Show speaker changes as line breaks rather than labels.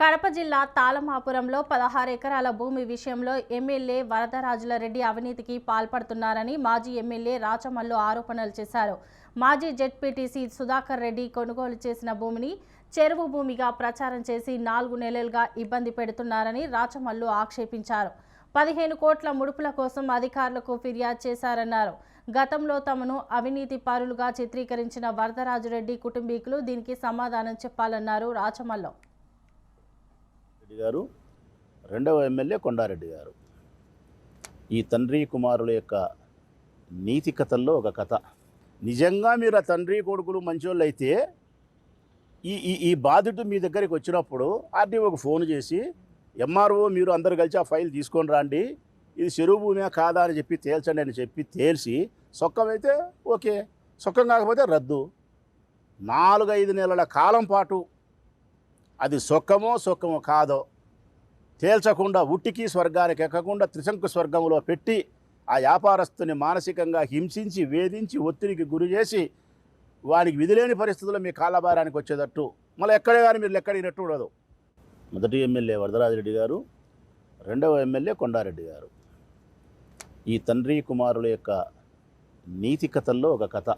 కడప జిల్లా తాళమాపురంలో పదహారు ఎకరాల భూమి విషయంలో ఎమ్మెల్యే వరదరాజుల రెడ్డి అవినీతికి పాల్పడుతున్నారని మాజీ ఎమ్మెల్యే రాచమల్లు ఆరోపణలు చేశారు. మాజీ జెడ్పీటీసీ సుధాకర్ రెడ్డి కొనుగోలు చేసిన భూమిని చెరువు భూమిగా ప్రచారం చేసి నాలుగు నెలలుగా ఇబ్బంది పెడుతున్నారని రాచమల్లు ఆక్షేపించారు. పదిహేను కోట్ల ముడుపుల కోసం అధికారులకు ఫిర్యాదు చేశారన్నారు. గతంలో తమను అవినీతి పారులుగా చిత్రీకరించిన వరదరాజురెడ్డి కుటుంబీకులు దీనికి సమాధానం చెప్పాలన్నారు రాచమల్లో.
రెడ్డి గారు రెండవ ఎమ్మెల్యే కొండారెడ్డి గారు. ఈ తండ్రి కుమారుల యొక్క నీతి కథల్లో ఒక కథ. నిజంగా మీరు ఆ తండ్రి కొడుకులు మంచోళ్ళు అయితే ఈ ఈ ఈ బాధితుడు మీ దగ్గరికి వచ్చినప్పుడు ఆర్డీఓకి ఫోన్ చేసి ఎంఆర్ఓ మీరు అందరు కలిసి ఆ ఫైల్ తీసుకొని రండి. ఇది చెరువు భూమి కాదా? అని చెప్పి తేల్చండి అని చెప్పి తేల్చి సొక్కమైతే ఓకే సొక్కం కాకపోతే రద్దు. నాలుగైదు నెలల కాలం పాటు అది సుఖమో సుఖమో కాదో తేల్చకుండా ఉట్టికి స్వర్గానికి ఎక్కకుండా త్రిశంకు స్వర్గంలో పెట్టి ఆ వ్యాపారస్తుని మానసికంగా హింసించి వేధించి ఒత్తిడికి గురి చేసి వానికి విధిలేని పరిస్థితుల్లో మీ కాలభారానికి వచ్చేటట్టు. మళ్ళీ ఎక్కడే కానీ మీరు లెక్కడినట్టు ఉండదు. మొదటి ఎమ్మెల్యే వరదరాజిరెడ్డి గారు రెండవ ఎమ్మెల్యే కొండారెడ్డి గారు. ఈ తండ్రి కుమారుల యొక్క నీతి కథల్లో ఒక కథ.